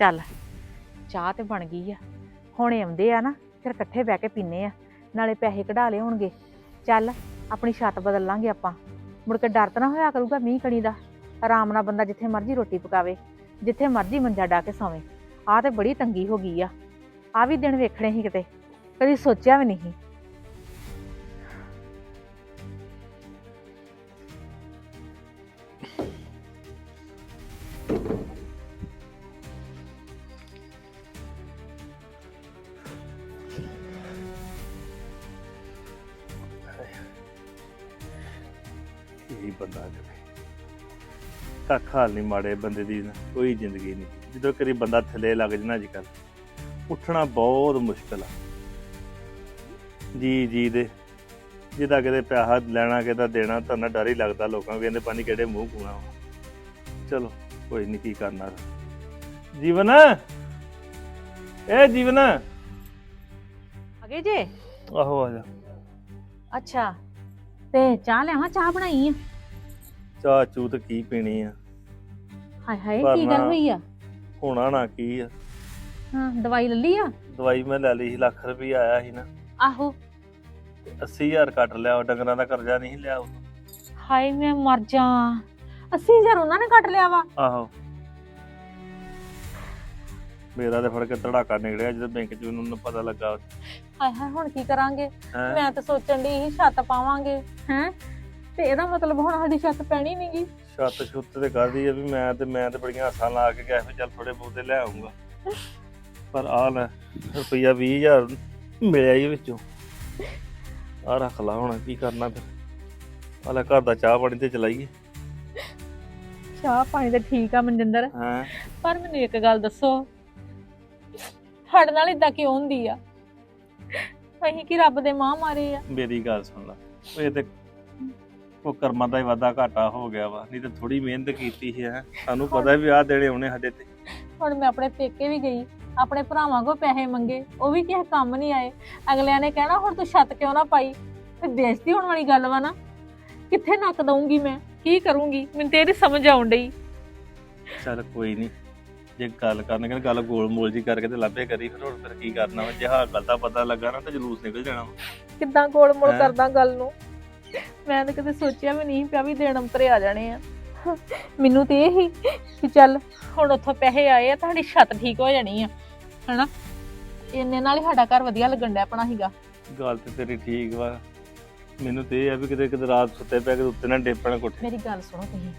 ਚੱਲ, ਚਾਹ ਤੇ ਬਣ ਗਈ ਆ। ਹੁਣ ਆਉਂਦੇ ਆ ਨਾ, ਫਿਰ ਇਕੱਠੇ ਬਹਿ ਕੇ ਪੀਨੇ ਆ। ਨਾਲੇ ਪੈਸੇ ਕਢਾ ਲਏ ਹੋਣਗੇ। ਚੱਲ, ਆਪਣੀ ਛੱਤ ਬਦਲ ਲਾਂਗੇ ਆਪਾਂ। ਮੁੜ ਕੇ ਡਰ ਤਾਂ ਨਾ ਹੋਇਆ ਕਰੂਗਾ ਮੀਂਹ ਕਣੀ ਦਾ। ਆਰਾਮ ਨਾਲ ਬੰਦਾ ਜਿੱਥੇ ਮਰਜ਼ੀ ਰੋਟੀ ਪਕਾਵੇ, ਜਿੱਥੇ ਮਰਜ਼ੀ ਮੰਜਾ ਡਾ ਕੇ ਸੌਵੇ। ਆਹ ਤੇ ਬੜੀ ਤੰਗੀ ਹੋ ਗਈ ਆ। ਆ ਵੀ ਦਿਨ ਵੇਖਣੇ ਸੀ ਕਿਤੇ। ਕਦੀ ਸੋਚਿਆ ਵੀ ਨਹੀਂ। ਇਹੀ ਕੱਖ ਹਾਲ ਨਹੀਂ ਮਾੜੇ ਬੰਦੇ ਦੀ ਕੋਈ ਜ਼ਿੰਦਗੀ ਨਹੀਂ ਜਦੋਂ ਕਰੀ ਬੰਦਾ ਥੱਲੇ ਲੱਗ ਜਣਾ ਅੱਜ ਕੱਲ ਉੱਠਣਾ ਬਹੁਤ ਮੁਸ਼ਕਲ ਆ। ਜੀ ਜੀ ਦੇ। ਜਿਹਦਾ ਕਿਤੇ ਪਿਆਹਾ ਲੈਣਾ ਕਿਤੇ ਦੇਣਾ ਤਾਂ ਨਾ ਡਰ ਹੀ ਲੱਗਦਾ ਲੋਕਾਂ ਨੂੰ ਕਹਿੰਦੇ ਪਾਣੀ ਕਿਹੜੇ ਮੂੰਹ ਕੂਣਾ। ਚਲੋ ਕੋਈ ਨਹੀਂ ਕੀ ਕਰਨਾ ਜੀਵਨ! ਇਹ ਜੀਵਨ! ਅਗੇ ਜੇ? ਆਹੋ ਆ ਜਾ। ਅੱਛਾ ਤੇ ਚਾਹ ਲਿਆਵਾਂ? ਚਾਹ ਬਣਾਈ ਆ? ਚਾਹ ਚੂ ਤੇ ਕੀ ਪੀਣੀ ਆ? ਹਾਏ ਹਾਏ ਪਰ ਕੀ ਗੱਲ ਨਾ- ਹੋਈ ਆ? ਹੋਣਾ ਨਾ ਕੀ ਆ। ਹਾਂ ਦਵਾਈ ਲੱਲੀ ਆ? ਦਵਾਈ ਮੈਂ ਲੈ ਲਈ ਸੀ ਲੱਖ ਰੁਪਏ ਆਇਆ ਸੀ ਨਾ। ਆਹੋ। 80000 ਕੱਟ ਲਿਆ ਉਹ ਡੰਗਰਾਂ ਦਾ ਕਰਜ਼ਾ ਨਹੀਂ ਸੀ ਲਿਆ ਉਹ। ਹਾਏ ਮੈਂ ਮਰ ਜਾ। 80000 ਉਹਨਾਂ ਨੇ ਕੱਟ ਲਿਆ ਵਾ? ਆਹੋ। ਮੇਰਾ ਤੇ ਫੜ ਕੇ ਧੜਾਕਾ ਨਿਕਲਿਆ ਜਦੋਂ ਬੈਂਕ 'ਚ ਮੈਨੂੰ ਪਤਾ ਲੱਗਾ। ਹਾਏ ਹਾਏ ਹੁਣ ਕੀ ਕਰਾਂਗੇ? ਹੈਂ? ਮੈਂ ਤਾਂ ਸੋਚਣ ਦੀ ਸੀ ਛੱਤ ਪਾਵਾਂਗੇ। ਹੈ? ਤੇ ਇਹਦਾ ਮਤਲਬ ਹੁਣ ਸਾਡੀ ਛੱਤ ਪੈਣੀ ਨਹੀਂਗੀ ਛੱਤ ਛੁੱਤ ਤੇ ਕਰਦੀ ਆ ਵੀ ਮੈਂ ਤੇ ਮੈਂ ਤੇ ਬੜੀਆਂ ਆਸਾਂ ਲਾ ਕੇ ਗਿਆ ਚੱਲ ਥੋੜੇ ਬਹੁਤੇ ਲੈ ਆਉਂਗਾ ਪਰ ਆ ਲੈ ਰੁਪਈਆ 20000 ਮਿਲਿਆ ਹੀ ਵਿੱਚੋਂ। ਆ ਰੱਖ ਲਾ ਹੁਣ ਕੀ ਕਰਨਾ ਫਿਰ? ਆ ਲੈ ਘਰ ਦਾ ਚਾਹ ਪਾਣੀ ਤੇ ਚਲਾਈਏ। ਚਾਹ ਪਾਣੀ ਤਾਂ ਠੀਕ ਆ ਮਨਜਿੰਦਰ। ਹਾਂ? ਪਰ ਮੈਨੂੰ ਇੱਕ ਗੱਲ ਦੱਸੋ ਸਾਡੇ ਨਾਲ ਇਦਾਂ ਕਿਉਂ ਹੁੰਦੀ ਆ? ਅਸੀਂ ਕੀ ਰੱਬ ਦੇ ਮਾਂ ਮਾਰੇ ਆ? ਮੇਰੀ ਗੱਲ ਸੁਣ ਲੈ ਉਹ ਇਹ ਤੇ ਉਹ ਕਰਮਾਂ ਦਾ ਹੀ ਵਾਧਾ ਘਾਟਾ ਹੋ ਗਿਆ ਵਾ ਨਹੀਂ ਤੇ ਥੋੜੀ ਮਿਹਨਤ ਕੀਤੀ ਹੈ। ਸਾਨੂੰ ਪਤਾ ਵੀ ਆਹ ਦੇਣੇ ਆਉਣੇ ਸਾਡੇ ਤੇ। ਹੁਣ ਮੈਂ ਆਪਣੇ ਪੇਕੇ ਵੀ ਗਈ ਆਪਣੇ ਭਰਾਵਾਂ ਕੋ ਪੈਸੇ ਮੰਗੇ ਉਹ ਵੀ ਕਿਸੇ ਕੰਮ ਨਹੀਂ ਆਏ। ਅਗਲਿਆਂ ਨੇ ਕਹਿਣਾ ਹੁਣ ਤੂੰ ਛੱਤ ਕਿਉਂ ਨਾ ਪਾਈ? ਤੇ ਬੇਇੱਜ਼ਤੀ ਹੋਣ ਵਾਲੀ ਗੱਲ ਵਾ ਨਾ। ਕਿੱਥੇ ਨੱਕ ਦਊਂਗੀ ਮੈਂ? ਕੀ ਕਰੂੰਗੀ? ਮੈਨੂੰ ਤੇ ਇਹਦੀ ਸਮਝ ਆਉਣ ਡਈ। ਚੱਲ ਕੋਈ ਨਹੀਂ ਜੇ ਗੱਲ ਕਰਨਗੇ ਨਾ ਗੱਲ ਗੋਲ ਮੋਲ ਜੀ ਕਰਕੇ ਤੇ ਲੱਭੇ ਕਰੀ ਫਿਰ ਹੁਣ ਫਿਰ ਕੀ ਕਰਨਾ ਵਾ? ਜੇ ਹਾਂ ਗੱਲ ਦਾ ਪਤਾ ਲੱਗਾ ਨਾ ਤਾਂ ਜਲੂਸ ਨਿਕਲ ਜਾਣਾ ਵਾ। ਕਿੱਦਾਂ ਗੋਲ ਮੋਲ ਹੈਂ? ਕਰਦਾ ਗੱਲ ਨੂੰ? ਮੈਂ ਤਾਂ ਕਦੇ ਸੋਚਿਆ ਵੀ ਨਹੀਂ ਪਿਆ ਵੀ ਦੇਣ ਅੰਤਰੇ ਆ ਜਾਣੇ ਆ। ਮੈਨੂੰ ਤੇ ਇਹ ਹੀ ਕਿ ਚੱਲ ਹੁਣ ਉੱਥੋਂ ਪੈਸੇ ਆਏ ਆ ਤੁਹਾਡੀ ਛੱਤ ਠੀਕ ਹੋ ਜਾਣੀ ਆ ਹਨਾ? ਇੰਨੇ ਨਾਲ ਹੀ ਸਾਡਾ ਘਰ ਵਧੀਆ ਲੱਗਣ ਡਿਆ ਆਪਣਾ ਹੀਗਾ ਗੱਲ ਤੇ ਤੇਰੀ ਠੀਕ ਵਾ। ਮੈਨੂੰ ਤੇ ਇਹ ਆ ਵੀ ਕਿਤੇ ਕਿਤੇ ਰਾਤ ਸੁੱਤੇ ਪੈ ਕੇ ਉੱਤੇ ਨਾ ਡੇਪਣ ਕੋਠੇ। ਮੇਰੀ ਗੱਲ ਸੁਣੋ ਤੁਸੀਂ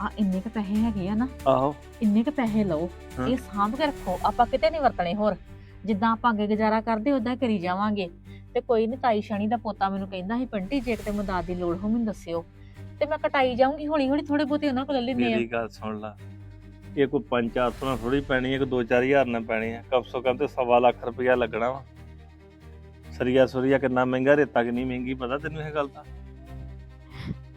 ਆ ਇੰਨੇ ਕ ਪੈਸੇ ਹੈਗੇ ਆ ਨਾ ਆਹੋ। ਇੰਨੇ ਕ ਪੈਸੇ ਲਓ ਹਾਂ। ਇਹ ਸਾਂਭ ਕੇ ਰੱਖੋ ਆਪਾਂ ਕਿਤੇ ਨਹੀਂ ਵਰਤਣੇ ਹੋਰ। ਜਿੱਦਾਂ ਆਪਾਂ ਅੱਗੇ ਗੁਜ਼ਾਰਾ ਕਰਦੇ ਉਦਾਂ ਕਰੀ ਜਾਵਾਂਗੇ। ਤੇ ਕੋਈ ਨਹੀਂ ਤਾਈ ਸ਼ਣੀ ਦਾ ਪੋਤਾ ਮੈਨੂੰ ਕਹਿੰਦਾ ਸੀ, ਪੰਟੀ, ਜੇ ਕਿਤੇ ਮਦਦ ਦੀ ਲੋੜ ਹੋ ਮੈਨੂੰ ਦੱਸਿਓ। ਤੇ ਮੈਂ ਕਟਾਈ ਜਾਊਂਗੀ ਹੌਲੀ ਹੌਲੀ ਥੋੜੇ ਬਹੁਤੇ ਉਹਨਾਂ ਕੋਲ ਲੈ ਲੈਣੇ ਆ ਮੇਰੀ ਗੱਲ ਸੁਣ ਲਾ। ਇਹ ਕੋਈ 5-400 ਨਾਲ ਥੋੜੀ ਪੈਣੀ ਹੈ ਕਿ 2-4000 ਨਾਲ ਪੈਣੀ ਹੈ। ਕਮ ਸੋ ਕਮ ਤੇ ਸਵਾ ਲੱਖ ਰੁਪਇਆ ਲੱਗਣਾ ਵਾ। ਸਰੀਆ ਸੁਰੀਆ ਕਿੰਨਾ ਮਹਿੰਗਾ, ਰੇਤਾ ਕਿੰਨੀ ਮਹਿੰਗੀ, ਪਤਾ ਤੈਨੂੰ ਇਹ ਗੱਲ ਦਾ?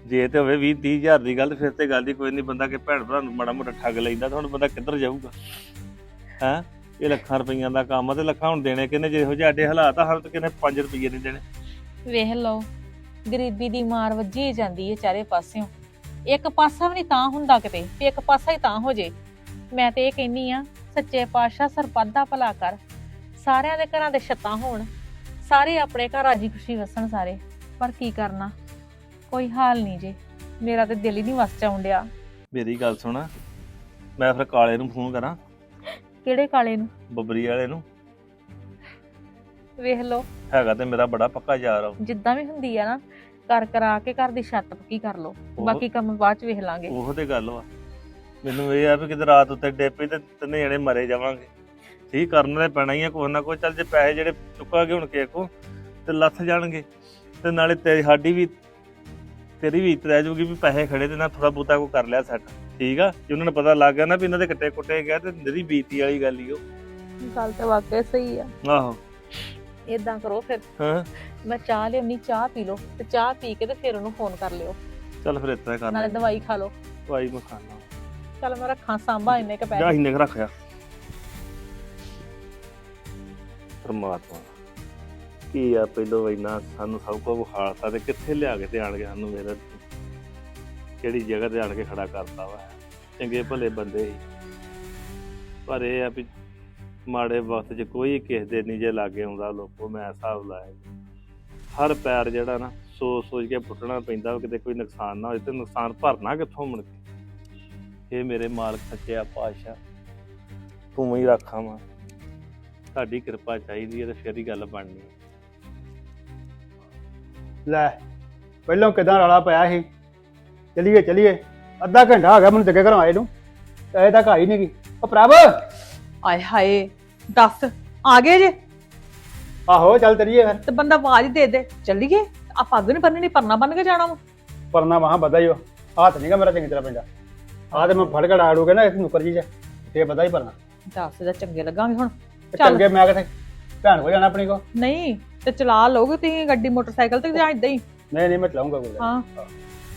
ਜੇ ਤੇ ਹੋਵੇ 20 30000 ਦੀ ਗੱਲ, ਫਿਰ ਤੇ ਗੱਲ ਦੀ ਕੋਈ ਨਹੀਂ ਬੰਦਾ ਕਿ ਭੈਣ ਭਰਾ ਨੂੰ ਮਾੜਾ ਮੋਟਾ ਠੱਗ ਲੈਂਦਾ, ਤਾਂ ਹੁਣ ਬੰਦਾ ਕਿੱਧਰ ਜਾਊਗਾ? ਹੈ? ਇਹ ਲੱਖਾਂ ਰੁਪਈਆਂ ਦਾ ਕੰਮ ਆ ਤੇ ਲੱਖਾਂ ਹੁਣ ਦੇਣੇ ਕਿੰਨੇ? ਜਿਹੋ ਜਿਹੇ ਸਾਡੇ ਹਾਲਾਤ ਆ ਤੱਕ ਕਿੰਨੇ 5 ਰੁਪਈਏ ਨਹੀਂ ਦੇਣੇ। ਵੇਖ ਲਓ ਗਰੀਬੀ ਦੀ ਮਾਰ ਵੱਜੀ ਜਾਂਦੀ ਹੈ ਚਾਰੇ ਪਾਸਿਓਂ। ਇੱਕ ਪਾਸਾ ਵੀ ਨਹੀਂ ਤਾਂ ਹੁੰਦਾ ਕਿਤੇ ਵੀ ਇੱਕ ਪਾਸਾ ਹੀ ਤਾਂ ਹੋ ਜੇ। ਮੈਂ ਤੇ ਇਹ ਕਹਿੰਨੀ ਆ ਸੱਚੇ ਪਾਤਸ਼ਾਹ ਸਰਪੱਦਾ ਭਲਾ ਕਰ। ਸਾਰਿਆਂ ਦੇ ਘਰਾਂ ਦੇ ਛੱਤਾਂ ਹੋਣ ਸਾਰੇ ਆਪਣੇ ਘਰ ਰਾਜੀ ਖੁਸ਼ੀ ਵਸਣ ਸਾਰੇ। ਪਰ ਕੀ ਕਰਨਾ? ਕੋਈ ਹਾਲ ਨਹੀਂ ਜੇ। ਮੇਰਾ ਤੇ ਦਿਲ ਹੀ ਨਹੀਂ ਵਸ ਡਿਆ। ਮੇਰੀ ਗੱਲ ਸੁਣ ਮੈਂ ਫਿਰ ਕਾਲੇ ਨੂੰ ਫੋਨ ਕਰਾਂ। ਕਿਹੜੇ ਕਾਲੇ ਨੂੰ? ਬੱਬਰੀ ਵਾਲੇ ਨੂੰ। ਵੇਖ ਲਓ। ਹੈਗਾ ਤੇ ਮੇਰਾ ਬੜਾ ਪੱਕਾ ਯਾਰ ਆ। ਉਹ। ਜਿੱਦਾਂ ਵੀ ਹੁੰਦੀ ਆ ਨਾ ਕਰ ਕਰਾ ਕੇ ਘਰ ਦੀ ਛੱਤ ਪੱਕੀ ਕਰ ਲਓ। ਉਹ- ਬਾਕੀ ਕੰਮ ਬਾਅਦ ਚ ਵੇਖ ਲਾਂਗੇ। ਉਹੋ ਤੇ ਗੱਲ ਵਾ। ਮੈਨੂੰ ਇਹ ਆ ਵੀ ਕਿਤੇ ਰਾਤ ਉੱਤੇ ਡੇਪੇ ਤੇ ਤਿੰਨੇ ਜਣੇ ਮਰੇ ਜਾਵਾਂਗੇ। ਠੀਕ ਕਰਨ ਦੇ ਪੈਣਾ ਹੀ ਆ ਕੋਈ ਨਾ ਕੋਈ ਚੱਲ ਜੇ ਪੈਸੇ ਜਿਹੜੇ ਚੁੱਕਾਂਗੇ ਹੁਣ ਕਿਸੇ ਕੋ ਤੇ ਲੱਥ ਜਾਣਗੇ। ਤੇ ਨਾਲੇ ਤੇ ਸਾਡੀ ਵੀ ਤੇਰੀ ਵੀ ਇੱਜ਼ਤ ਰਹਿ ਜਾਊਗੀ ਵੀ ਪੈਸੇ ਖੜੇ ਤੇ ਨਾ ਥੋੜਾ ਬਹੁਤਾ ਕੋ ਕਰ ਲਿਆ ਸੈੱਟ ਠੀਕ ਆ ਜੇ ਉਹਨਾਂ ਨੂੰ ਪਤਾ ਲੱਗ ਗਿਆ ਨਾ ਵੀ ਇਹਨਾਂ ਦੇ ਕੱਟੇ ਕੁੱਟੇ ਗਿਆ ਤੇ ਨਿਹਰੀ ਬੀਤੀ ਵਾਲੀ ਗੱਲ ਹੀ ਉਹ। ਗੱਲ ਤੇ ਵਾਕਿਆ ਸਹੀ ਆ। ਆਹੋ। ਇਦਾਂ ਕਰੋ ਫਿਰ। ਹਾਂ। ਮੈਂ ਚਾਹ ਲਿਆਉਣੀ ਚਾਹ ਪੀ ਲਓ ਤੇ ਚਾਹ ਪੀ ਕੇ ਤੇ ਫਿਰ ਉਹਨੂੰ ਫੋਨ ਕਰ ਲਿਓ। ਚੱਲ ਫਿਰ ਇਤਨਾ ਕਰਨਾ। ਨਾਲੇ ਦਵਾਈ ਖਾ ਲਓ। ਦਵਾਈ ਮੈਂ ਖਾਣਾ ਚੱਲ ਮੈਂ ਰੱਖਾਂ ਸਾਂਭਾ ਇੰਨੇ ਕ ਜਾ ਪੈਸੇ ਇੰਨੇ ਕੁ ਰੱਖਿਆ ਪਰਮਾਤਮਾ ਕੀ ਆ ਪਹਿਲੋਂ ਇੰਨਾ ਸਾਨੂੰ ਸਭ ਕੁਝ ਵਿਖਾਲਤਾ ਤੇ ਕਿੱਥੇ ਲਿਆ ਕੇ ਤੇ ਆਣ ਕੇ ਸਾਨੂੰ ਮੇਰੇ ਕਿਹੜੀ ਜਗ੍ਹਾ ਤੇ ਆਣ ਕੇ ਖੜਾ ਕਰਤਾ ਵਾ। ਚੰਗੇ ਭਲੇ ਬੰਦੇ ਸੀ ਪਰ ਇਹ ਆ ਵੀ ਮਾੜੇ ਵਕਤ 'ਚ ਕੋਈ ਕਿਸੇ ਦੇ ਨਹੀਂ ਜੇ ਲਾਗੇ ਆਉਂਦਾ ਲੋਕੋ, ਮੈਂ ਹਿਸਾਬ ਲਾਇਆ। ਜੀ। ਹਰ ਪੈਰ ਜਿਹੜਾ ਨਾ ਸੋਚ ਸੋਚ ਕੇ ਪੁੱਟਣਾ ਪੈਂਦਾ ਵੀ, ਕਿਤੇ ਕੋਈ ਨੁਕਸਾਨ ਨਾ ਹੋਏ ਤੇ ਨੁਕਸਾਨ ਭਰਨਾ ਕਿੱਥੋਂ ਮੁੜ ਕੇ? ਇਹ ਮੇਰੇ ਮਾਲਕ ਸੱਚਿਆ ਪਾਤਸ਼ਾਹ। ਤੂੰ ਹੀ ਰੱਖਾਂ ਵਾ ਤੁਹਾਡੀ ਕਿਰਪਾ ਚਾਹੀਦੀ ਹੈ ਤੇ ਫਿਰ ਹੀ ਗੱਲ ਬਣਨੀ ਹੈ। ਲੈ, ਪਹਿਲਾਂ ਕਿਦਾਂ ਰੌਲਾ ਪਿਆ ਸੀ? ਚਲੀਏ ਚਲੀਏ। ਅੱਧਾ ਘੰਟਾ ਹੋ ਗਿਆ ਮੈਨੂੰ ਜੱਗੇ ਘਰੋਂ ਆਏ ਨੂੰ। ਤੇ ਤੱਕ ਆਈ ਨਹੀਂ ਗਈ। ਉਹ ਪ੍ਰਭ! ਆਏ ਹਾਏ ਦੱਸ ਆ ਗਏ ਜੇ? ਆਹੋ ਚੱਲ ਚਲੀਏ ਫਿਰ। ਤੇ ਬੰਦਾ ਆਵਾਜ਼ ਦੇ ਦੇ। ਚੱਲੀਏ? ਆ ਪੱਗ ਨਹੀਂ ਬੰਨਣੀ ਪਰਨਾ ਬੰਨ ਕੇ ਜਾਣਾ ਵਾ। ਪਰਨਾ ਮਹਾ ਬਦਾ ਹੀ ਉਹ ਹੱਥ ਨਹੀਂਗਾ ਮੇਰਾ ਚੰਗੀ ਤਰ੍ਹਾਂ ਪੈਂਦਾ ਆਹ ਤੇ ਮੈਂ ਫੜ ਕੇ ਡਾੜੂਗੇ ਨਾ ਇਸ ਨੁਕਰ ਜੀ ਚ। ਤੇ ਪਤਾ ਹੀ ਪਰਨਾ। ਦੱਸ ਦਾ ਚੰਗੇ ਲੱਗਾਂਗੇ ਹੁਣ। ਤੇ ਚੱਲ। ਚੰਗੇ ਮੈਂ ਕਿਥੇ ਭੈਣ ਕੋ ਜਾਣਾ ਆਪਣੀ ਕੋ ਨਹੀਂ ਤੇ ਚਲਾ ਲਓਗੇ ਤੁਸੀਂ ਗੱਡੀ ਮੋਟਰਸਾਈਕਲ ਤੇ ਜਾਂ ਇਦਾਂ ਹੀ? ਨਹੀਂ ਨਹੀਂ ਮੈਂ ਚਲਾਉਂਗਾ ਕੋਈ ਗੱਲ ਹਾਂ।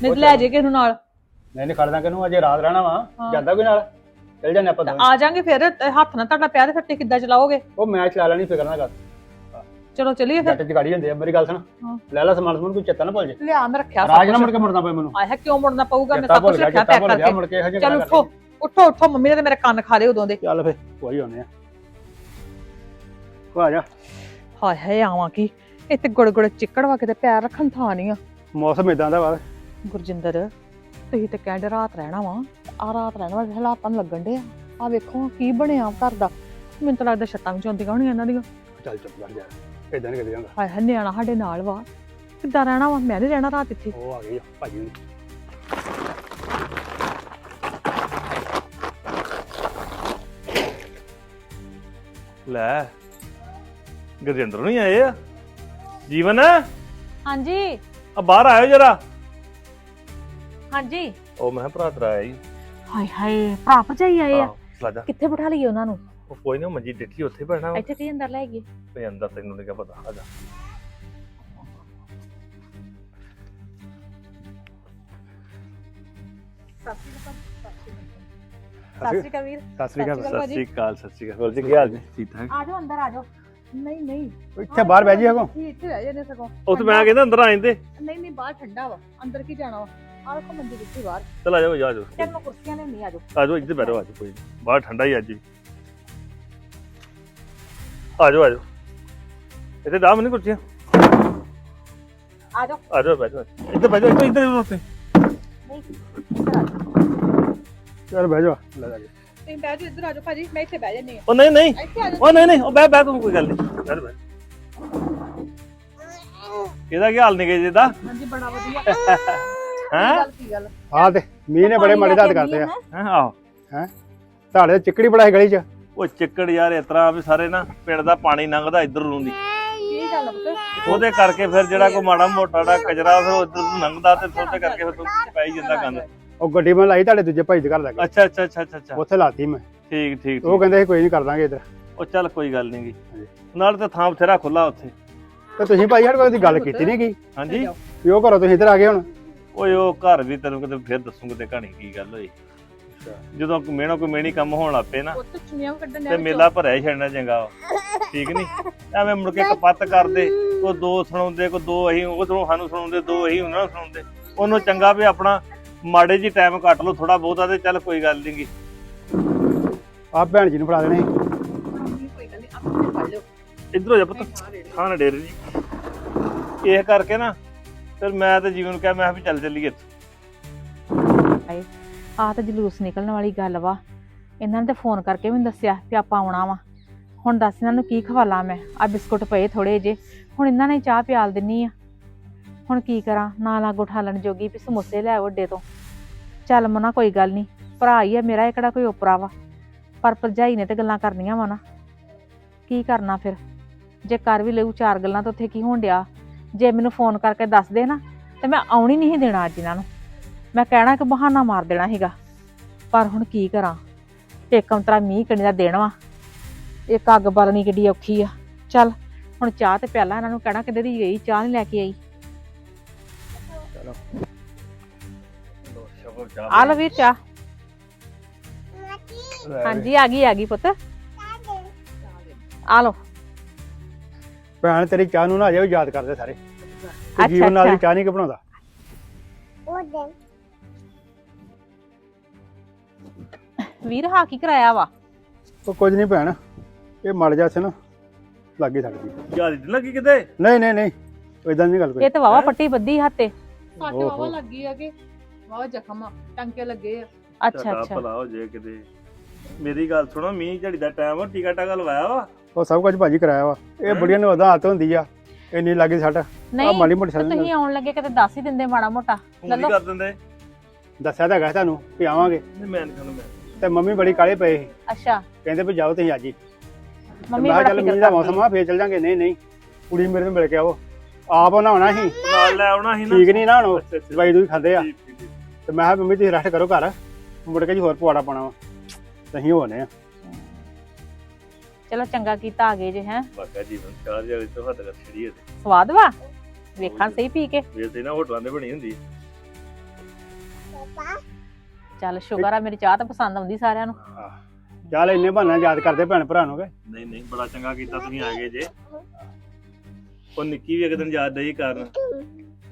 ਨਹੀਂ ਤੇ ਲੈ ਜੇ ਕਿਸੇ ਨੂੰ ਨਾਲ। ਨਹੀਂ ਨਹੀਂ ਖੜਦਾ ਕਿਨੂੰ ਅਜੇ ਰਾਤ ਰਹਿਣਾ ਵਾ। ਜਾਂਦਾ ਕੋਈ ਨਾਲ? ਚੱਲ ਜਾਂਦੇ ਆਪਾਂ ਦੋਵੇਂ। ਆ ਜਾਾਂਗੇ ਫਿਰ ਹੱਥ ਨਾਲ ਤੁਹਾਡਾ ਪਿਆ ਤੇ ਫਿਰ ਤੁਸੀਂ ਕਿੱਦਾਂ ਚਲਾਓਗੇ? ਉਹ ਮੈਂ ਚਲਾ ਲੈਣੀ ਫਿਕਰ ਨਾ ਕਰ। ਚਲੋ ਚੱਲੀਏ ਫਿਰ। ਜੱਟ ਚ ਗਾੜੀ ਹੁੰਦੀ ਆ ਮੇਰੀ ਗੱਲ ਸੁਣ। ਹਾਂ। ਲੈ ਲੈ ਸਮਾਨ ਸਮੂਨ ਕੋਈ ਚੇਤਾ ਨਾ ਭੁੱਲ ਜੇ। ਲਿਆ ਮੈਂ ਰੱਖਿਆ ਰਾਜ ਨਾ ਸਭ ਮੁੜ ਕੇ ਮੁੜਨਾ ਪਏ ਮੈਨੂੰ। ਆਇਆ ਕਿਉਂ ਮੁੜਨਾ ਪਊਗਾ? ਮੈਂ ਚੇਤਾ ਸਭ ਭੁੱਲ ਕੁਝ ਗਿਆ ਰੱਖਿਆ ਚੇਤਾ ਪੈਕ ਭੁੱਲ ਗਿਆ ਕਰਕੇ। ਮੁੜ ਕੇ ਇਹੋ ਜਿਹੀ ਚਲ ਗੱਲਾਂ ਉੱਠੋ ਉੱਠੋ ਉੱਠੋ ਮੰਮੀ ਨੇ ਤੇ ਮੇਰੇ ਕੰਨ ਖਾ ਲਏ ਉਦੋਂ ਦੇ ਚੱਲ ਫੇ ਕੋਈ ਹੋਣੇ ਆ। ਕੋ ਆ ਜਾ। ਹਾਏ ਹਾਏ ਆਵਾਂ ਕੀ? ਇੱਥੇ ਗੁੜ ਗੁੜ ਚਿੱਕੜ ਵਾ ਕਿਤੇ ਪੈਰ ਰੱਖਣ ਥਾਂ ਨਹੀਂ ਆ। ਮੌਸਮ ਇਦਾਂ ਦਾ ਵਾ। ਗੁਰਜਿੰਦਰ ਤੁਸੀਂ ਤੇ ਕਹਿੰਦੇ ਰਾਤ ਰਹਿਣਾ ਵਾ ਆ ਰਾਤ ਰਹਿਣ ਵਾਲੇ ਹਾਲਾਤਾਂ ਨੂੰ ਲੱਗਣ ਦੇ ਆ। ਆ ਵੇਖੋ ਕੀ ਬਣਿਆ ਘਰ ਦਾ। ਮੈਨੂੰ ਤਾਂ ਲੱਗਦਾ ਛੱਤਾਂ ਵਿੱਚ ਆਉਂਦੀਆਂ ਹੋਣੀਆਂ ਇਹਨਾਂ ਦੀਆਂ। ਚੱਲ ਚੁੱਪ ਕਰ ਜਾ ਇਦਾਂ ਨਹੀਂ ਕਰੀ ਜਾਂਦਾ। ਹਾਏ ਹਾਏ ਨਿਆਣਾ ਸਾਡੇ ਨਾਲ ਵਾ। ਕਿੱਦਾਂ ਰਹਿਣਾ ਵਾ? ਮੈਂ ਨਹੀਂ ਰਹਿਣਾ ਰਾਤ ਇੱਥੇ। ਉਹ ਆ ਗਈ ਆ, ਭਾਜੀ ਵੀ। ਲੈ ਗੁਰਜਿੰਦਰ ਨੂੰ ਹੀ ਆਏ ਆ? ਜੀਵਨ? ਹਾਂਜੀ। ਆ ਬਾਹਰ ਆਇਓ ਜਰਾ। ਹਾਂਜੀ। ਉਹ ਮੈਂ ਕਿਹਾ ਭਰਾ ਤੇਰਾ ਆਇਆ ਜੀ ਹਾਏ ਹਾਏ ਭਰਾ ਭਜਾਈ ਆਏ ਆ। ਕਿੱਥੇ ਬਿਠਾ ਲਈਏ ਉਹਨਾਂ ਨੂੰ? ਉਹ ਕੋਈ ਨਾ ਮੰਜੀ ਡਿੱਠੀ ਉੱਥੇ ਬੈਠਾ ਇੱਥੇ ਕੀ ਅੰਦਰ ਲੈ ਗਏ ਤੇ ਅੰਦਰ ਤੈਨੂੰ ਨਹੀਂ ਪਤਾ ਆ ਜਾ। ਸਤਿ ਸ਼੍ਰੀ ਅਕਾਲ ਵੀਰ ਸਤਿ ਸ੍ਰੀ ਅਕਾਲ ਸਤਿ ਸਤਿ ਸ਼੍ਰੀ ਅਕਾਲ ਸਤਿ ਸ਼੍ਰੀ ਅਕਾਲ। ਹੋਰ ਜੀ ਕੀ ਹਾਲ ਜੀ? ਠੀਕ ਠਾਕ? ਆ ਜਾਓ ਅੰਦਰ ਆ ਜਾਓ। ਨਹੀਂ ਨਹੀਂ। ਇੱਥੇ ਬਾਹਰ ਬਹਿ ਜੀ ਹਗੋ ਇੱਥੇ ਬਹਿ ਜਾਂਦੇ ਸਗੋਂ। ਉਹ ਤੇ ਮੈਂ ਕਹਿੰਦਾ ਅੰਦਰ ਆ ਜਾਂਦੇ। ਨਹੀਂ ਨਹੀਂ ਬਾਹਰ ਠੰਡਾ ਵਾ। ਅੰਦਰ ਕੀ ਜਾਣਾ ਵਾ? ਆ ਵੇਖੋ ਮੰਜੀ ਦਿੱਤੀ ਬਾਹਰ। ਚਲ ਆ ਜਾਓ ਆ ਜਾਓ। ਚੱਲ ਮੈਂ ਕੁਰਸੀਆਂ ਲੈਣੀ ਆ ਜਾਓ। ਆ ਜਾਓ ਇੱਧਰ ਬੈਠੋ ਆ ਜਾਓ ਕੋਈ। ਬਾਹਰ ਠੰਡਾ ਹੀ ਅੱਜ ਵੀ। ਆ ਜਾਓ ਆ ਜਾਓ। ਇੱਥੇ ਦਾਮ ਨਹੀਂ ਕੁਰਸੀਆਂ? ਆ ਜਾਓ। ਆ ਜਾਓ ਬੈਠੋ। ਇੱਧਰ ਬੈਠੋ ਇੱਧਰ ਇੱਧਰ ਉੱਤੇ। ਨਹੀਂ ਇੱਧਰ ਆ ਜਾਓ। ਚਲ ਬਹਿ ਜਾ ਲੈ ਜਾ। ਕੇ। ਤੁਸੀਂ ਬਹਿ ਜਾਓ ਇੱਧਰ ਆ ਜਾਓ ਭਾਜੀ ਮੈਂ ਇੱਥੇ ਬਹਿ ਜੰਨੀ ਆ ਉਹ ਨਹੀਂ ਨਹੀਂ। ਇੱਥੇ ਆ ਜਾਓ। ਉਹ ਨਹੀਂ ਨਹੀਂ ਉਹ ਬਹਿ ਬਹਿ ਤੂੰ ਕੋਈ ਗੱਲ ਨਹੀਂ। ਬਹਿ। ਬਹਿ ਇਹਦਾ ਕੀ ਹਾਲ ਨਿਕੇ ਜੀ ਦਾ? ਹਾਂਜੀ ਬੜਾ ਵਧੀਆ। ਹੈ? ਗੱਲ ਕੀ ਗੱਲ? ਹਾਂ ਤੇ ਮੀਂਹ ਨੇ ਬੜੇ ਮਾੜੇ ਦਾਤ ਕਰਦੇ ਆ। ਹੈ ਆਹੋ ਤੁਹਾਡੇ ਚਿੱਕੜੀ ਬੜਾ ਹੈ ਗਲੀ ਚ। ਉਹ ਚਿੱਕੜ ਯਾਰ ਇਸ ਤਰ੍ਹਾਂ ਵੀ ਸਾਰੇ ਨਾ ਪਿੰਡ ਦਾ ਪਾਣੀ ਲੰਘਦਾ ਇੱਧਰ ਨੂੰ ਦੀ ਕੀ ਗੱਲ ਪੁੱਤ? ਉਹਦੇ ਕਰਕੇ ਫਿਰ ਜਿਹੜਾ ਕੋਈ ਮਾੜਾ ਮੋਟਾ ਦਾ ਕਚਰਾ ਫਿਰ ਉੱਧਰ ਨੂੰ ਲੰਘਦਾ ਤੇ ਉਹਦੇ ਕਰਕੇ ਫਿਰ ਤੂੰ ਪੈ ਹੀ ਜਾਂਦਾ ਗੰਦ। ਉਹ ਗੱਡੀ ਮੈਂ ਲਾਈ ਤੁਹਾਡੇ ਦੂਜੇ ਭਾਈ ਦੇ ਘਰ ਲੱਗੇ ਅੱਛਾ ਅੱਛਾ ਅੱਛਾ ਅੱਛਾ ਅੱਛਾ। ਉੱਥੇ ਲਾਤੀ ਮੈਂ। ਠੀਕ ਠੀਕ ਉਹ ਠੀਕ। ਕਹਿੰਦੇ ਸੀ ਕੋਈ ਨਹੀਂ ਕਰ ਦਾਂਗੇ ਇੱਧਰ। ਉਹ ਚੱਲ ਕੋਈ ਗੱਲ ਨਹੀਂ ਗੀ। ਨਾਲ ਤੇ ਥਾਂ ਬਥੇਰਾ ਖੁੱਲਾ ਉੱਥੇ। ਤੇ ਤੁਸੀਂ ਭਾਈ ਸਾਡੇ ਕੋਲ ਦੀ ਗੱਲ ਕੀਤੀ ਨਹੀਂ ਗਈ ਹਾਂਜੀ। ਵੀ ਉਹ ਘਰੋਂ ਤੁਸੀਂ ਇੱਧਰ ਆ ਗਏ ਹੁਣ। ਓਏ ਉਹ ਘਰ ਵੀ ਤੈਨੂੰ ਕਿਤੇ ਫਿਰ ਦੱਸੂਗਾ ਤੇ ਕਹਾਣੀ ਕੀ ਗੱਲ ਹੋਈ। ਜਦੋਂ ਕੋਈ ਮਿਹਣੋ ਕੋਈ ਮਿਹਣੀ ਕੰਮ ਹੋਣ ਲੱਪੇ ਨਾ ਉੱਥੇ ਚੁੰਨੀਆਂ ਵੀ ਕੱਢਣ ਤੇ ਮੇਲਾ ਭਰਿਆ ਹੀ ਛੱਡਣਾ ਚੰਗਾ ਵਾ। ਠੀਕ ਨਹੀਂ ਐਵੇਂ ਮੁੜ ਕੇ ਕਪੱਤ ਕਰਦੇ ਕੋ ਦੋ ਸੁਣਾਉਂਦੇ ਕੋ ਦੋ ਅਸੀਂ ਉਹ ਤੋਂ ਸਾਨੂੰ ਸੁਣਾਉਂਦੇ ਦੋ ਅਸੀਂ ਉਹਨਾਂ ਨੂੰ ਸੁਣਾਉਂਦੇ। ਉਹਨੂੰ ਚੰਗਾ ਵੀ ਆਪਣਾ ਮਾੜੇ ਜੀ ਟਾਈਮ ਕੱਟ ਲਓ ਥੋੜਾ ਬਹੁਤਾ ਤੇ ਚੱਲ ਕੋਈ ਗੱਲ ਨਹੀਂਗੀ ਆਹ ਭੈਣ ਜੀ ਨੂੰ ਫੜਾ ਦੇਣੇ। ਸੀ। ਕੋਈ ਗੱਲ ਨਹੀਂ ਆਪਣੇ ਫੜ ਲਿਓ। ਇੱਧਰ ਹੋ ਜਾ ਪੁੱਤ ਖਾਣ ਡੇਰੇ ਜੀ ਇਹ ਕਰਕੇ ਨਾ ਫਿਰ ਮੈਂ ਤੇ ਜੀਵਨ ਨੂੰ ਕਿਹਾ, ਮੈਂ ਕਿਹਾ ਵੀ ਚੱਲ ਚੱਲੀਏ ਇੱਥੋਂ। ਆ ਤਾਂ ਜਲੂਸ ਨਿਕਲਣ ਵਾਲੀ ਗੱਲ ਵਾ। ਇਹਨਾਂ ਨੇ ਤੇ ਫੋਨ ਕਰਕੇ ਮੈਨੂੰ ਦੱਸਿਆ ਕਿ ਆਪਾਂ ਆਉਣਾ ਵਾ। ਹੁਣ ਦੱਸ ਇਹਨਾਂ ਨੂੰ ਕੀ ਖਵਾਲਾਂ ਮੈਂ ਆ ਬਿਸਕੁਟ ਪਏ ਥੋੜੇ ਜੇ ਹੁਣ ਇਹਨਾਂ ਨੇ ਚਾਹ ਪਿਆਲ ਦਿੰਨੀ ਆ। ਹੁਣ ਕੀ ਕਰਾਂ ਨਾ ਲਾਗੋ ਠਾਲਣ ਜੋਗੀ ਵੀ ਸਮੋਸੇ ਲੈ ਵੱਡੇ ਤੋਂ। ਚੱਲ ਮਨਾ, ਕੋਈ ਗੱਲ ਨਹੀਂ ਭਰਾ ਹੀ ਆ ਮੇਰਾ, ਇਹ ਕਿਹੜਾ ਕੋਈ ਓਪਰਾ ਵਾ। ਪਰ ਭਰਜਾਈ ਨੇ ਤੇ ਗੱਲਾਂ ਕਰਨੀਆਂ ਵਾ ਨਾ। ਕੀ ਕਰਨਾ ਫਿਰ? ਜੇ ਕਰ ਵੀ ਲਊ, ਚਾਰ ਗੱਲਾਂ ਤਾਂ ਉੱਥੇ ਕੀ ਹੋਣ ਡਿਆ? ਜੇ ਮੈਨੂੰ ਫੋਨ ਕਰਕੇ ਦੱਸ ਦੇ ਨਾ ਤੇ ਮੈਂ ਆਉਣੀ ਨਹੀਂ ਦੇਣਾ ਅੱਜ ਇਹਨਾਂ ਨੂੰ। ਮੈਂ ਕਹਿਣਾ ਕਿ ਬਹਾਨਾ ਮਾਰ ਦੇਣਾ ਸੀਗਾ। ਪਰ ਹੁਣ ਕੀ ਕਰਾਂ? ਇੱਕ ਅੰਤਰਾ ਮੀਂਹ ਕਣੀ ਦਾ ਦੇਣ ਵਾ। ਇੱਕ ਅੱਗ ਬਾਲਣੀ ਕਿੱਡੀ ਔਖੀ ਆ। ਚੱਲ ਹੁਣ ਚਾਹ ਤੇ ਪਿਆਲਾ ਇਹਨਾਂ ਨੂੰ ਕਹਿਣਾ ਕਿੱਧਰ ਦੀ ਗਈ ਚਾਹ ਨਹੀਂ ਲੈ ਕੇ ਆਈ। ਆ ਲਓ ਵੀਰ ਚਾਹ। ਹਾਂਜੀ ਆ ਗਈ ਆ ਗਈ ਪੁੱਤ। ਆ ਲਓ। ਭੈਣ ਤੇਰੀ ਚਾਹ ਨੂੰ ਨਾ ਅਜੇ ਵੀ ਯਾਦ ਕਰਦੇ ਸਾਰੇ। ਤੇ ਅੱਛਾ, ਜੀਵਨ ਨਾਲ ਦੀ ਅੱਛਾ। ਚਾਹ ਨਹੀਂ ਕਿ ਬਣਾਉਂਦਾ? ਵੀਰ ਹਾਂ ਕੀ ਕਰਾਇਆ ਵਾ? ਉਹ ਕੁਝ ਨਹੀਂ ਭੈਣ ਇਹ ਮੜ ਜਾ ਸੀ ਨਾ ਲੱਗੀ ਸਕਦੀ। ਯਾਰ ਇੱਦਾਂ ਲੱਗੀ ਕਿਤੇ? ਨਹੀਂ ਨਹੀਂ ਨਹੀਂ ਇਦਾਂ ਨਹੀਂ ਗੱਲ ਕੋਈ ਇਹ ਤੇ ਵਾਵਾ ਪੱਟੀ ਬੱਧੀ ਹੱਥੇ। ਸੱਟ ਓਹੋ। ਵਾਵਾ ਲੱਗੀ ਆ ਕਿ ਵਾਵਾ ਜ਼ਖਮ ਆ ਟੰਕੇ ਲੱਗੇ ਆ। ਅੱਛਾ ਤੁਹਾਡਾ ਅੱਛਾ। ਭਲਾ ਹੋ ਜੇ ਕਿਤੇ। ਮੇਰੀ ਗੱਲ ਸੁਣੋ ਮੀਂਹ ਝੜੀ ਦਾ ਟਾਈਮ ਆ ਟੀਕਾ ਟਾਕਾ ਲਵਾਇਆ ਵਾ? ਉਹ ਸਭ ਕੁਝ ਭਾਜੀ ਕਰਾਇਆ ਵਾ। ਇਹ ਹੈਂ? ਬੁੜੀਆਂ ਨੂੰ ਹੱਥ ਹੁੰਦੀ ਆ ਇੰਨੀ ਲੱਗੀ ਸੱਟ। ਆ ਮਾੜੀ ਮੋਟੀ ਸੱਟ ਤੁਸੀਂ ਆਉਣ ਲੱਗੇ ਕਿਤੇ ਦੱਸ ਹੀ ਦਿੰਦੇ ਮਾੜਾ ਮੋਟਾ। ਹੁਣ ਕੀ ਲੱਲੋ। ਕਰ ਦਿੰਦੇ? ਦੱਸਿਆ ਤਾਂ ਹੈਗਾ ਤੁਹਾਨੂੰ ਵੀ ਆਵਾਂਗੇ। ਨਹੀਂ ਮੈਂ ਨਹੀਂ ਖਾਣਾ ਮੈਂ ਤੇ ਮੰਮੀ ਬੜੀ ਕਾਲੇ ਪਏ ਸੀ। ਅੱਛਾ। ਕਹਿੰਦੇ ਵੀ ਜਾਓ ਤੁਸੀਂ ਅੱਜ ਹੀ। ਮੰਮੀ ਬੜਾ ਚੱਲ ਫਿਕਰ ਮੀਂਹ ਦਾ ਕਰਦੀ। ਮੌਸਮ ਆ ਫੇਰ ਚੱਲ ਜਾਂਗੇ। ਨਹੀਂ ਨਹੀਂ। ਕੁੜੀ ਮੇਰੇ ਨੂੰ ਮਿਲ ਕੇ ਆਵੋ ਆਪ ਉਹਨਾਂ ਆਉਣਾ ਸੀ। ਨਾਲ ਲੈ ਆਉਣਾ ਸੀ ਨਾ। ਠੀਕ ਨਹੀਂ ਨਾ ਹੁਣ। ਦਵਾਈ ਦੂਈ ਖਾਂਦੇ ਆ। ਤੇ ਮੈਂ ਕਿਹਾ ਮੰਮੀ ਤੁਸੀਂ ਰੈਸਟ ਕਰੋ ਘਰ। ਮੁੜ ਕੇ ਜੀ ਹੋਰ ਪਵਾੜਾ ਪਾਉਣਾ ਵਾ। ਤਹੀਂ ਹੋਣੇ ਆ। ਚਲੋ ਚੰਗਾ ਕੀਤਾ ਆ ਗਏ ਜੇ ਹੈ। ਬਾਕਾ ਜੀਵਨ ਚਾਰ ਜਾਲੇ ਤੋਂ ਹੱਦ ਕਰ ਛੜੀ ਹੈ ਤੇ। ਸਵਾਦ ਵਾ? ਵੇਖਾਂ ਸਹੀ ਪੀ ਕੇ। ਵੇ ਤੇ ਨਾ ਹੋਟਲਾਂ ਦੇ ਬਣੀ ਹੁੰਦੀ। ਚੱਲ ਸ਼ੁਕਰ ਆ ਮੇਰੀ ਚਾਹ ਤਾਂ ਪਸੰਦ ਆਉਂਦੀ ਸਾਰਿਆਂ ਨੂੰ। ਚੱਲ ਇੰਨੇ ਬਹਾਨੇ ਯਾਦ ਕਰਦੇ ਭੈਣ ਭਰਾ ਨੂੰ ਕਿ? ਨਹੀਂ ਨਹੀਂ ਬੜਾ ਚੰਗਾ ਕੀਤਾ ਤੁਸੀਂ ਆ ਗਏ ਜੇ। ਉਹ ਨਿੱਕੀ ਵੀ ਇੱਕ ਦਿਨ ਯਾਦ ਡਈ ਕਰਨ।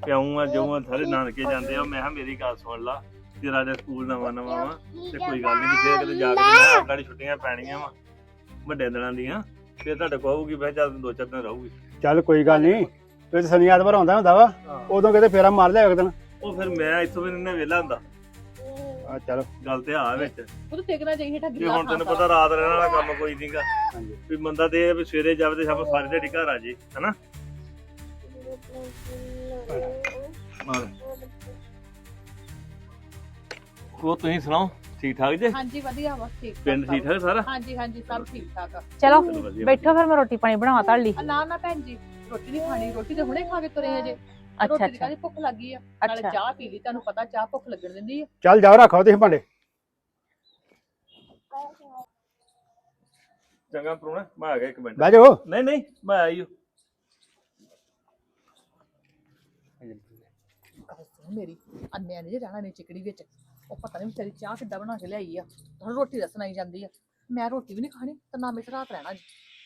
ਪਿਆਉਂ ਆ ਜੋ ਆ ਸਾਰੇ ਨਾਨਕੇ ਜਾਂਦੇ ਆ। ਮੈਂ ਕਿਹਾ ਮੇਰੀ ਗੱਲ ਸੁਣ ਲਾ। ਤੇਰਾ ਜੇ ਸਕੂਲ ਨਵਾਂ ਨਵਾਂ ਵਾ ਤੇ ਕੋਈ ਗੱਲ ਨਹੀਂ ਜੇ ਕਿਤੇ ਜਾ ਕੇ ਮੈਂ ਆਪਣੀ ਛੁੱਟੀਆਂ ਪੈਣੀਆਂ ਵਾ ਵੱਡੇ ਦਿਨਾਂ ਦੀਆਂ ਫਿਰ ਤੁਹਾਡੇ ਕੋਲ ਆਊਗੀ ਮੈਂ ਚੱਲ ਦੋ ਚਾਰ ਦਿਨ ਰਹੂਗੀ। ਚੱਲ ਕੋਈ ਗੱਲ ਨਹੀਂ ਤੇ ਸ਼ਨੀ ਐਤਵਾਰ ਆਉਂਦਾ ਹੁੰਦਾ ਵਾ ਉਦੋਂ ਕਿਤੇ ਫੇਰਾ ਮਾਰ ਲਿਆ ਇੱਕ ਦਿਨ। ਉਹ ਫਿਰ ਮੈਂ ਇੱਥੋਂ ਵੀ ਨਹੀਂ ਵਿਹਲਾ ਹੁੰਦਾ। ਆ ਚਲੋ। ਗੱਲ ਤੇ ਆ ਵਿੱਚ। ਉਹ ਤਾਂ ਟੇਕਣਾ ਚਾਹੀਏ ਠੱਗੀ ਜੇ ਹੁਣ ਤੈਨੂੰ ਪਤਾ ਰਾਤ ਰਹਿਣ ਵਾਲਾ ਕੰਮ ਕੋਈ ਨਹੀਂਗਾ। ਵੀ ਬੰਦਾ ਤੇ ਵੀ ਸਵੇਰੇ ਜਾਵੇ ਤੇ ਸ਼ਾਮ ਨੂੰ ਸਾਰੀ ਦਿਹਾੜੀ ਘਰ ਆ ਜੇ ਹਨਾ? ਨਾਲ। ਉਹ ਤੁਸੀਂ ਸੁਣਾਓ ਠੀਕ ਠਾਕ ਜੇ? ਹਾਂਜੀ ਵਧੀਆ ਵਾ ਠੀਕ ਠਾਕ ਪਿੰਡ ਠੀਕ ਠਾਕ ਸਾਰਾ? ਹਾਂਜੀ ਹਾਂਜੀ ਸਭ ਠੀਕ ਠਾਕ। ਆ ਚਲੋ ਚਲੋ ਵਧੀਆ ਬੈਠੋ ਫਿਰ ਮੈਂ ਰੋਟੀ ਪਾਣੀ ਬਣਾਵਾਂ ਤੁਹਾਡੇ ਲਈ। ਆ ਨਾ ਨਾ ਭੈਣ ਜੀ ਰੋਟੀ ਨਹੀਂ ਖਾਣੀ ਰੋਟੀ ਤੇ ਹੁਣੇ ਖਾ ਕੇ ਤੁਰੇ ਆ ਜੇ। ਅੱਛਾ ਰੋਟੀ ਦੀ ਅੱਛਾ। ਕਾਹਦੀ ਭੁੱਖ ਲੱਗੀ ਆ ਨਾਲੇ ਅੱਛਾ। ਚਾਹ ਪੀ ਲਈ ਤੁਹਾਨੂੰ ਪਤਾ ਚਾਹ ਭੁੱਖ ਲੱਗਣ ਦਿੰਦੀ ਆ। ਚੱਲ ਜਾਓ ਰੱਖੋ ਤੁਸੀਂ ਭਾਂਡੇ। ਚੰਗਾ ਪਰੋਣਾ ਮੈਂ ਆ ਗਿਆ ਇੱਕ ਮਿੰਟ। ਬਹਿ ਜਾਓ। ਨਹੀਂ ਨਹੀਂ ਮੈਂ ਆਈ ਮੇਰੀ ਅੰਨਿਆਂ ਨੇ ਜੇ ਰਹਿਣਾ ਨਹੀਂ ਚਿਕੜੀ ਵਿੱਚ। ਉਹ ਪਤਾ ਨਹੀਂ ਵਿਚਾਰੀ ਚਾਹ ਕਿੱਦਾਂ ਬਣਾ ਕੇ ਲਿਆਈ ਆ। ਹੁਣ ਰੋਟੀ ਦੱਸਣ ਆਈ ਜਾਂਦੀ ਆ। ਮੈਂ ਰੋਟੀ ਵੀ ਨਹੀਂ ਖਾਣੀ ਤੇ ਨਾ ਮੇਰੀ ਰਾਤ ਰਹਿਣਾ ਜੀ।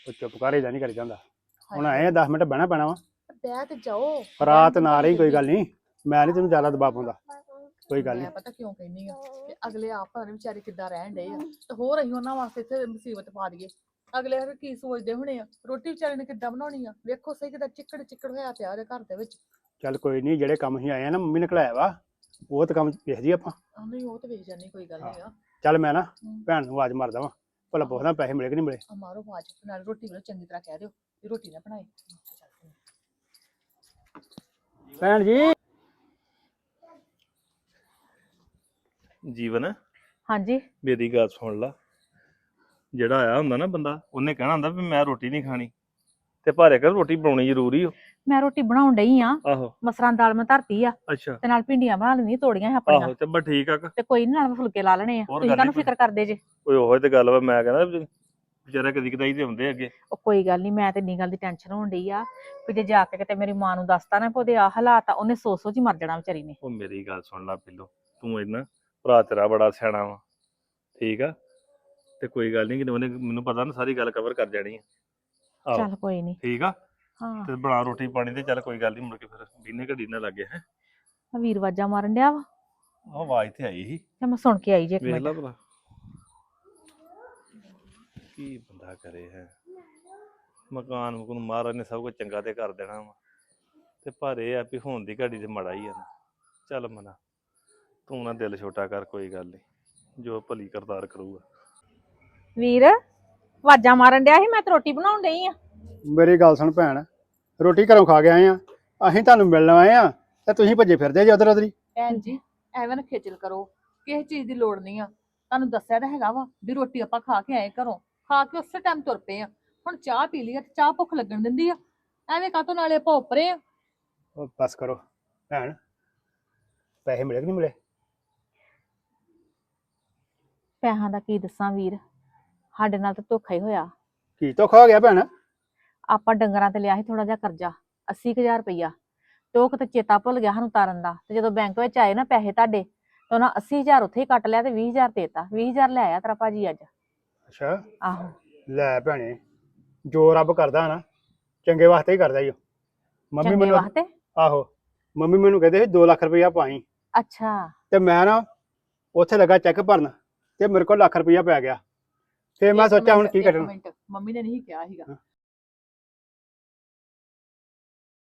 ਉਹ ਚੁੱਪ ਕਰ ਇਦਾਂ ਨਹੀਂ ਕਰੀ ਜਾਂਦਾ। ਹੁਣ ਆਏ 10 ਮਿੰਟ ਬਹਿਣਾ ਪੈਣਾ ਵਾ। ਬਹਿ ਤੇ ਜਾਓ। ਰਾਤ ਨਾ ਰਹੀ ਕੋਈ ਗੱਲ ਨਹੀਂ ਮੈਂ ਨਹੀਂ ਤੈਨੂੰ ਜ਼ਿਆਦਾ ਦਬਾਅ ਪਾਉਂਦਾ। ਕੋਈ ਗੱਲ ਨਹੀਂ ਪਤਾ ਕਿਉਂ ਕਹਿੰਦੀ ਆ ਕਿ ਅਗਲੇ ਆਪ ਨੀ ਵਿਚਾਰੇ ਕਿੱਦਾਂ ਰਹਿਣ ਡਏ ਆ। ਤੇ ਹੋਰ ਅਸੀਂ ਉਹਨਾਂ ਵਾਸਤੇ ਇੱਥੇ ਮੁਸੀਬਤ ਪਾ ਦਈਏ। ਅਗਲੇ ਫਿਰ ਕੀ ਸੋਚਦੇ ਹੋਣੇ ਆ? ਰੋਟੀ ਵਿਚਾਰੇ ਨੇ ਕਿੱਦਾਂ ਬਣਾਉਣੀ ਆ? ਵੇਖੋ ਸਹੀ ਕਿੱਦਾਂ ਚਿੱਕੜ ਚਿੱਕੜ ਹੋਇਆ ਪਿਆ ਉਹਦੇ ਘਰ ਦੇ ਵਿੱਚ। ਚੱਲ ਕੋਈ ਨਹੀਂ ਜਿਹੜੇ ਕੰਮ ਅਸੀਂ ਆਏ ਆ ਨਾ ਮੰਮੀ ਨੇ ਕਲਾਇਆ ਵਾ। ਉਹ ਤਾਂ ਕੰਮ ਵੇਖ ਜੀ ਆਪਾਂ। ਨਹੀਂ ਉਹ ਤੇ ਵੇਖ ਜਾਨੀ ਕੋਈ ਗੱਲ ਨਹੀਂ ਆ। ਚੱਲ ਮੈਂ ਨਾ ਹਮ। ਭੈਣ ਨੂੰ ਆਵਾਜ਼ ਮਾਰਦਾ ਵਾਂ। ਭਲਾ ਪੁੱਛਦਾ ਪੈਸੇ ਮਿਲੇ ਕਿ ਨਹੀਂ ਮਿਲੇ। ਆ ਮਾਰੋ ਆਵਾਜ਼ ਨਾਲ ਰੋਟੀ ਵੱਲੋਂ ਚੰਗੀ ਤਰ੍ਹਾਂ ਕਹਿ ਦਿਓ ਵੀ ਰੋਟੀ ਨਾ ਬਣਾਏ। ਭੈਣ ਜੀ। ਜੀਵਨ ਹਾਂਜੀ। ਮੇਰੀ ਗੱਲ ਸੁਣ ਲਾ। ਜਿਹੜਾ ਆਇਆ ਹੁੰਦਾ ਨਾ ਬੰਦਾ ਉਹਨੇ ਕਹਿਣਾ ਹੁੰਦਾ ਵੀ ਮੈਂ ਰੋਟੀ ਨਹੀਂ ਖਾਣੀ। ਤੇ ਭਾਰੇ ਕਰ ਰੋਟੀ ਬਣਾਉਣੀ ਜ਼ਰੂਰੀ ਹੋ ਮੈਂ ਰੋਟੀ ਬਣਾਉਣ ਡਈ ਆ। ਆਹੋ। ਮਸਰਾਂ ਦੀ ਦਾਲ ਮੈਂ ਧਰਤੀ ਆ। ਅੱਛਾ। ਤੇ ਨਾਲ ਭਿੰਡੀਆਂ ਬਣਾ ਲੈਣੀ ਤੋੜੀਆਂ ਸੀ ਆਪਣੀਆਂ। ਆਹੋ ਤੇ ਬਸ ਠੀਕ ਆ ਤੇ ਕੋਈ ਨੀ ਨਾਲ ਮੈਂ ਫੁਲਕੇ ਲਾ ਲੈਣੇ ਆ। ਹੋਰ ਤੁਸੀਂ ਗੱਲ ਕਾਹਨੂੰ ਨੀ ਫਿਕਰ ਕਰਦੇ ਜੇ? ਓਏ ਉਹੋ ਤੇ ਗੱਲ ਵਾ ਮੈਂ ਕਹਿੰਦਾ ਵੀ ਵਿਚਾਰਾ ਕਦੀ ਕਦਾਈ ਤੇ ਹੁੰਦੇ ਅੱਗੇ। ਉਹ ਕੋਈ ਗੱਲ ਨਹੀਂ ਮੈਂ ਤੇ ਇੰਨੀ ਗੱਲ ਦੀ ਟੈਨਸ਼ਨ ਹੋਣ ਡਈ ਆ। ਵੀ ਜੇ ਜਾ ਕੇ ਕਿਤੇ ਮੇਰੀ ਮਾਂ ਨੂੰ ਦੱਸਤਾ ਨਾ ਵੀ ਉਹਦੇ ਆ ਹਾਲਾਤ ਆ ਉਹਨੇ ਸੋਚ ਸੋਚ ਹੀ ਮਰ ਜਾਣਾ ਵਿਚਾਰੀ ਨੇ। ਉਹ ਮੇਰੀ ਗੱਲ ਸੁਣ ਲੈ ਪਹਿਲੋਂ। ਤੂੰ ਇਹਨਾਂ ਭਰਾ ਤੇਰਾ ਬੜਾ ਸਿਆਣਾ ਵਾ। ਠੀਕ ਆ? ਤੇ ਕੋਈ ਗੱਲ ਨਹੀਂ ਕਿ ਉਹਨੇ ਮੈਨੂੰ ਪਤਾ ਨਾ ਸਾਰੀ ਗੱਲ ਕਵਰ ਕਰ ਜਾਣੀ ਆ। ਆਹੋ। ਚੱਲ ਕੋਈ ਨਹੀਂ ਠੀਕ ਆ? ਹਾਂ। ਤੇ ਬਣਾ ਰੋਟੀ ਪਾਣੀ ਤੇ ਚੱਲ ਕੋਈ ਗੱਲ ਨਹੀਂ ਮੁੜ ਕੇ ਫਿਰ ਬੀਨੇ ਘੜੀ ਨਾ ਲੱਗੇ ਹੈ। ਆਹ ਵੀਰ ਵਾਜਾ ਮਾਰਨ ਡਿਆ ਵਾ। ਉਹ ਆਵਾਜ਼ ਤੇ ਆਈ ਸੀ। ਤੇ ਮੈਂ ਸੁਣ ਕੇ ਆਈ ਜੇ ਇੱਕ ਵੇਖ ਮਿੰਟ। ਲਾ ਭਲਾ। ਕੀ ਬੰਦਾ ਕਰੇ ਹੈ। ਮਕਾਨ ਮਕੂਨ ਮਹਾਰਾਜ ਨੇ ਸਭ ਕੁਝ ਚੰਗਾ ਤੇ ਕਰ ਦੇਣਾ ਵਾ। ਤੇ ਪਰ ਇਹ ਆ ਵੀ ਹੋਣ ਦੀ ਘੜੀ ਤੇ ਮੜਾ ਹੀ ਆ ਨਾ। ਚੱਲ ਮਨਾ। ਤੂੰ ਨਾ ਦਿਲ ਛੋਟਾ ਕਰ ਕੋਈ ਗੱਲ ਨਹੀਂ ਜੋ ਭਲੀ ਕਰਤਾਰ ਕਰੂਗਾ। ਵੀਰ ਵਾਜਾ ਮਾਰਨ ਡਿਆ ਸੀ ਮੈਂ ਤੇ ਰੋਟੀ ਬਣਾਉਣ ਡਈ ਆ। ਮੇਰੀ ਗੱਲ ਸੁਣ ਭੈਣ। ਰੋਟੀ ਘਰੋਂ ਖਾ ਕੇ ਆਏ ਆ ਅਸੀਂ ਤੁਹਾਨੂੰ ਮਿਲਣ ਆਏ ਆ ਤੇ ਤੁਸੀਂ ਭੱਜੇ ਫਿਰਦੇ ਜੇ ਉਧਰ ਉਧਰੀ ਭੈਣ ਜੀ ਐਵੇਂ ਨਾ ਖੇਚਲ ਕਰੋ ਕਿਸੇ ਚੀਜ਼ ਦੀ ਲੋੜ ਨਹੀਂ ਆ। ਤੁਹਾਨੂੰ ਦੱਸਿਆ ਤਾਂ ਹੈਗਾ ਵਾ ਵੀ ਰੋਟੀ ਆਪਾਂ ਖਾ ਕੇ ਆਏ ਘਰੋਂ ਖਾ ਕੇ ਉਸੇ ਟਾਈਮ ਤੁਰ ਪਏ ਆ। ਹੁਣ ਚਾਹ ਪੀ ਲਈ ਆ ਤੇ ਚਾਹ ਭੁੱਖ ਲੱਗਣ ਦਿੰਦੀ ਆ। ਐਵੇਂ ਕਾਹਤੋਂ ਨਾਲੇ ਆਪਾਂ ਉੱਪਰੇ ਆ? ਉਹ ਬਸ ਕਰੋ ਭੈਣ ਪੈਸੇ ਮਿਲੇ ਕਿ ਨਹੀਂ ਮਿਲੇ? ਪੈਸਿਆਂ ਦਾ ਕੀ ਦੱਸਾਂ ਵੀਰ ਸਾਡੇ ਨਾਲ ਤਾਂ ਧੋਖਾ ਹੀ ਹੋਇਆ। ਕੀ ਧੋਖਾ ਹੋ ਗਿਆ ਭੈਣ? ਆਪਾਂ ਡੰਗਰਾਂ ਤੇ ਲਿਆ ਸੀ ਥੋੜਾ ਜਿਹਾ ਕਰਜ਼ਾ 80000 ਰੁਪਈਆ। ਤੇ ਉਹ ਕਿਤੇ ਚੇਤਾ ਭੁੱਲ ਗਿਆ ਸਾਨੂੰ ਤਾਰਨ ਦਾ। ਤੇ ਜਦੋਂ ਬੈਂਕ ਵਿੱਚ ਆਏ ਨਾ ਪੈਸੇ ਤੁਹਾਡੇ ਤੇ ਉਹਨਾਂ 80000 ਉੱਥੇ ਹੀ ਕੱਟ ਲਿਆ ਤੇ 20000 ਦੇਤਾ। 20000 ਲੈ ਆਇਆ ਤੇਰਾ ਭਾਜੀ ਅੱਜ। ਅੱਛਾ। ਆਹੋ। ਲੈ ਭੈਣੇ ਜੋ ਰੱਬ ਕਰਦਾ ਨਾ ਚੰਗੇ ਵਾਸਤੇ ਹੀ ਕਰਦਾ ਈ ਓ। ਮੰਮੀ ਚੰਗੇ ਮੈਨੂੰ ਵਾਸਤੇ? ਆਹੋ ਮੰਮੀ ਮੈਨੂੰ ਕਹਿੰਦੇ ਸੀ 2 ਲੱਖ ਰੁਪਈਆ ਪਾਈ। ਅੱਛਾ। ਤੇ ਮੈਂ ਨਾ ਉੱਥੇ ਲੱਗਾ ਚੈੱਕ ਭਰਨ ਤੇ ਮੇਰੇ ਕੋਲ ਲੱਖ ਰੁਪਈਆ ਪੈ ਗਿਆ। ਫੇਰ ਮੈਂ ਇੱਕ ਸੋਚਿਆ ਹੁਣ ਮਿੰਟ, ਕੀ ਇੱਕ ਕਰਨਾ ਮਿੰਟ, ਮੰਮੀ ਨੇ ਨਹੀਂ ਕਿਹਾ ਸੀਗਾ। ਹਾਂ।